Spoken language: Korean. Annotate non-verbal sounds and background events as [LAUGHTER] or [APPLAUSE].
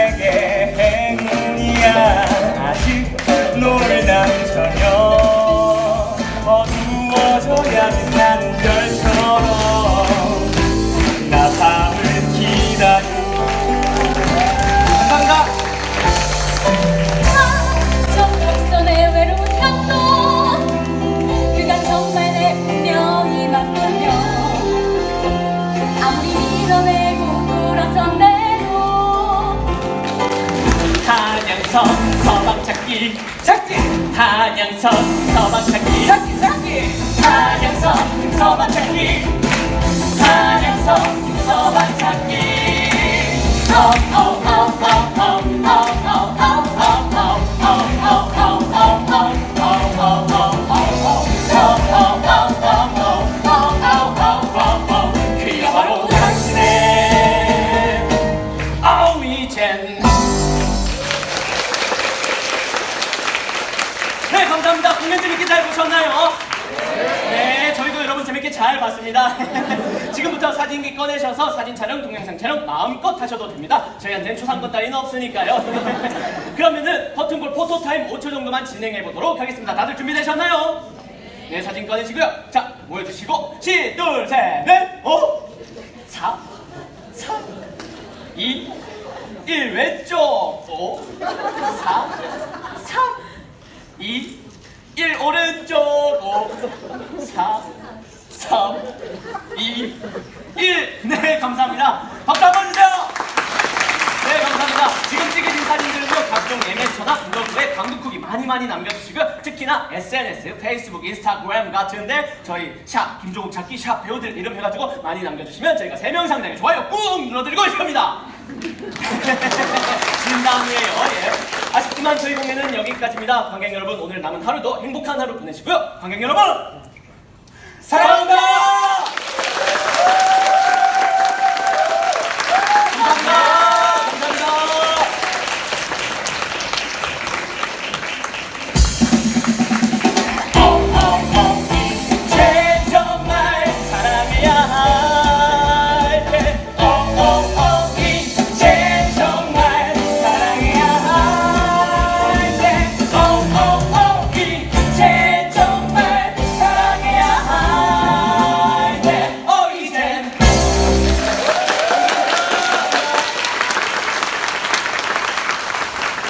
내게 행운이야. 아직 찾기. 한양선 서방 찾기. 찾기 찾기. 한양선 서방 찾기. 한양선 서방 찾기. 어, 어. 감사합니다. 공연 재밌게 잘 보셨나요? 네 저희도 여러분 재밌게 잘 봤습니다. [LAUGHS] 지금부터 사진기 꺼내셔서 사진 촬영 동영상 촬영 마음껏 하셔도 됩니다. 저희한테는 초상권 따위는 없으니까요. [LAUGHS] 그러면은 버튼골 포토타임 5초 정도만 진행해 보도록 하겠습니다. 다들 준비되셨나요? 네 사진 꺼내시고요. 자 모여주시고. 시, 둘, 셋, 넷, 오, 사, 삼, 이, 일 왼쪽. 오, 사, 삼, 이, 일 오른쪽 오, 사, 삼, 이, 일. 네, 감사합니다. 박수 한번 주세요. 네, 감사합니다. 지금 찍으신 사진들은요, 각종 예매처나 블로그에 후기 많이 많이 남겨주시고요. 특히나 SNS, 페이스북, 인스타그램 같은데 저희 샵, 김종국 찾기 샵 배우들 이름 해가지고 많이 남겨주시면 저희가 3명 상당의 좋아요 꾹 눌러드리고 있습니다. [LAUGHS] 진담이에요. 예. 아쉽지만 저희 공연은 여기까지입니다. 관객 여러분 오늘 남은 하루도 행복한 하루 보내시고요. 관객 여러분.